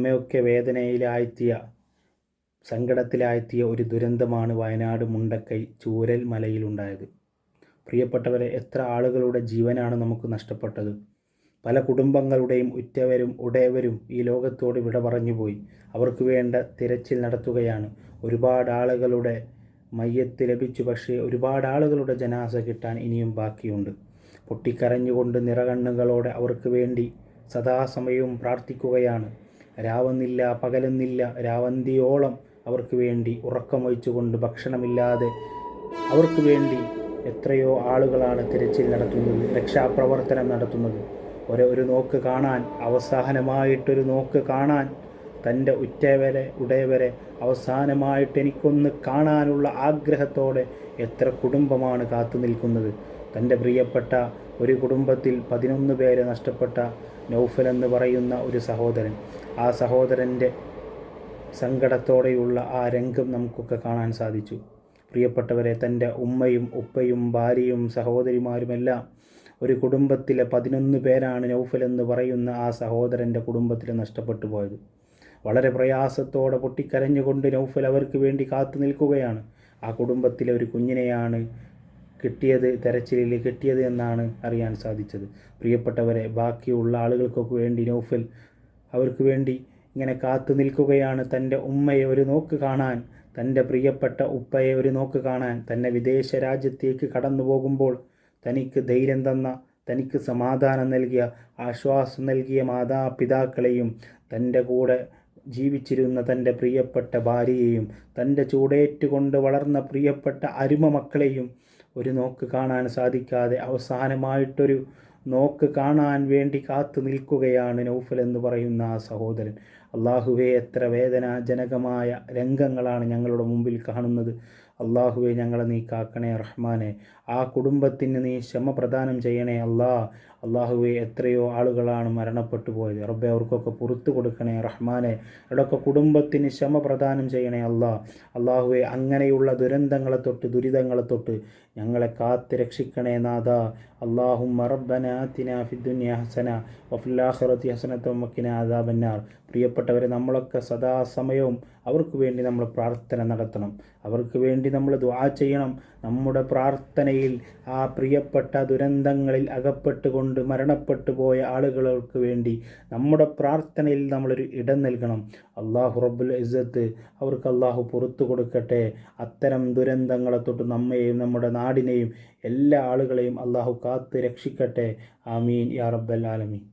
നമ്മയൊക്കെ വേദനയിലാഴ്ത്തിയ സങ്കടത്തിലാഴ്ത്തിയ ഒരു ദുരന്തമാണ് വയനാട് മുണ്ടക്കൈ ചൂരൽ മലയിലുണ്ടായത്. പ്രിയപ്പെട്ടവരെ എത്ര ആളുകളുടെ ജീവനാണ് നമുക്ക് നഷ്ടപ്പെട്ടത്? പല കുടുംബങ്ങളുടെയും ഉറ്റവരും ഉടയവരും ഈ ലോകത്തോട് വിട പറഞ്ഞുപോയി അവർക്ക് വേണ്ട തിരച്ചിൽ നടത്തുകയാണ്. ഒരുപാട് ആളുകളുടെ മയ്യത്ത് ലഭിച്ചു പക്ഷേ ഒരുപാട് ആളുകളുടെ ജനാസ കിട്ടാൻ ഇനിയും ബാക്കിയുണ്ട്. പൊട്ടിക്കരഞ്ഞുകൊണ്ട് നിറകണ്ണുകളോടെ അവർക്ക് വേണ്ടി സദാസമയവും പ്രാർത്ഥിക്കുകയാണ്. രാവുന്നില്ല പകലുന്നില്ല രാവന്തിയോളം അവർക്ക് വേണ്ടി ഉറക്കമൊഴിച്ചുകൊണ്ട് ഭക്ഷണമില്ലാതെ അവർക്ക് വേണ്ടി എത്രയോ ആളുകളാണ് തിരച്ചിൽ നടത്തുന്നത് രക്ഷാപ്രവർത്തനം നടത്തുന്നത്. ഒരു ഒരു നോക്ക് കാണാൻ അവസാനമായിട്ടൊരു നോക്ക് കാണാൻ തന്റെ ഉറ്റവരെ ഉടയവരെ അവസാനമായിട്ട് എനിക്കൊന്ന് കാണാനുള്ള ആഗ്രഹത്തോടെ എത്ര കുടുംബമാണ് കാത്തു നിൽക്കുന്നത് തന്റെ പ്രിയപ്പെട്ട ഒരു കുടുംബത്തിൽ പതിനൊന്ന് പേരെ നഷ്ടപ്പെട്ട നൗഫൽ എന്ന് പറയുന്ന ഒരു സഹോദരൻ. ആ സഹോദരന്റെ സങ്കടത്തോടെയുള്ള ആ രംഗം നമുക്കൊക്കെ കാണാൻ സാധിച്ചു. പ്രിയപ്പെട്ടവരെ തന്റെ ഉമ്മയും ഉപ്പയും ഭാര്യയും സഹോദരിമാരുമെല്ലാം ഒരു കുടുംബത്തിലെ പതിനൊന്ന് പേരാണ് നൗഫൽ എന്ന് പറയുന്ന ആ സഹോദരന്റെ കുടുംബത്തിൽ നഷ്ടപ്പെട്ടു പോയത്. വളരെ പ്രയാസത്തോടെ പൊട്ടിക്കരഞ്ഞുകൊണ്ട് നൗഫൽ അവർക്ക് വേണ്ടി കാത്തു നിൽക്കുകയാണ്. ആ കുടുംബത്തിലെ ഒരു കുഞ്ഞിനെയാണ് കിട്ടിയത് തെരച്ചിലിൽ കിട്ടിയത് എന്നാണ് അറിയാൻ സാധിച്ചത്. പ്രിയപ്പെട്ടവരെ ബാക്കിയുള്ള ആളുകൾക്കൊക്കെ വേണ്ടി നൗഫൽ അവർക്ക് വേണ്ടി ഇങ്ങനെ കാത്തു നിൽക്കുകയാണ്. തന്റെ ഉമ്മയെ ഒരു നോക്ക് കാണാൻ തന്റെ പ്രിയപ്പെട്ട ഉപ്പയെ ഒരു നോക്ക് കാണാൻ തന്നെ വിദേശ രാജ്യത്തേക്ക് കടന്നു പോകുമ്പോൾ തനിക്ക് ധൈര്യം തന്ന തനിക്ക് സമാധാനം നൽകിയ ആശ്വാസം നൽകിയ മാതാപിതാക്കളെയും തന്റെ കൂടെ ജീവിച്ചിരുന്ന തന്റെ പ്രിയപ്പെട്ട ഭാര്യയെയും തന്റെ ചൂടേറ്റുകൊണ്ട് വളർന്ന പ്രിയപ്പെട്ട അരുമ മക്കളെയും ഒരു നോക്ക് കാണാൻ സാധിക്കാതെ അവസാനമായിട്ടൊരു നോക്ക് കാണാൻ വേണ്ടി കാത്തു നിൽക്കുകയാണ് നൗഫൽ എന്ന് പറയുന്ന ആ സഹോദരൻ. അള്ളാഹുവെ എത്ര വേദനാജനകമായ രംഗങ്ങളാണ് ഞങ്ങളുടെ മുമ്പിൽ കാണുന്നത്. അള്ളാഹുവെ ഞങ്ങളെ നീ കാക്കണേ റഹ്മാനെ. ആ കുടുംബത്തിന് നീ ക്ഷമ പ്രദാനം ചെയ്യണേ അള്ളാ അള്ളാഹുവെ എത്രയോ ആളുകളാണ് മരണപ്പെട്ടു പോയത്. റബ്ബെ അവർക്കൊക്കെ പുറത്തു കൊടുക്കണേ റഹ്മാനെ. അവിടെയൊക്കെ കുടുംബത്തിന് ക്ഷമ പ്രദാനം ചെയ്യണേ അള്ളാ അള്ളാഹുവെ അങ്ങനെയുള്ള ദുരന്തങ്ങളെ തൊട്ട് ദുരിതങ്ങളെ തൊട്ട് ഞങ്ങളെ കാത്ത് രക്ഷിക്കണേ നാഥ. അള്ളാഹും മറബന ഹസന വഫുല്ലാഹറത്തി ഹസനത്തും വക്കിന ആദാബന്നാർ പ്രിയപ്പെട്ടവരെ നമ്മളൊക്കെ സദാസമയവും അവർക്ക് വേണ്ടി നമ്മൾ പ്രാർത്ഥന നടത്തണം. അവർക്ക് വേണ്ടി നമ്മൾ ദ്വാ ചെയ്യണം. നമ്മുടെ പ്രാർത്ഥനയിൽ ആ പ്രിയപ്പെട്ട ദുരന്തങ്ങളിൽ അകപ്പെട്ടുകൊണ്ട് മരണപ്പെട്ടു പോയ ആളുകൾക്ക് വേണ്ടി നമ്മുടെ പ്രാർത്ഥനയിൽ നമ്മളൊരു ഇടം നൽകണം. അള്ളാഹു റബ്ബുൽ ഇസ്സത്ത് അവർക്ക് അള്ളാഹു പുറത്തു കൊടുക്കട്ടെ. അത്തരം ദുരന്തങ്ങളെ തൊട്ട് നമ്മയെയും നമ്മുടെ നാടിനെയും എല്ലാ ആളുകളെയും അള്ളാഹു കാത്ത് രക്ഷിക്കട്ടെ. ആമീൻ. യാ റബ്ബൽ ആലമീൻ.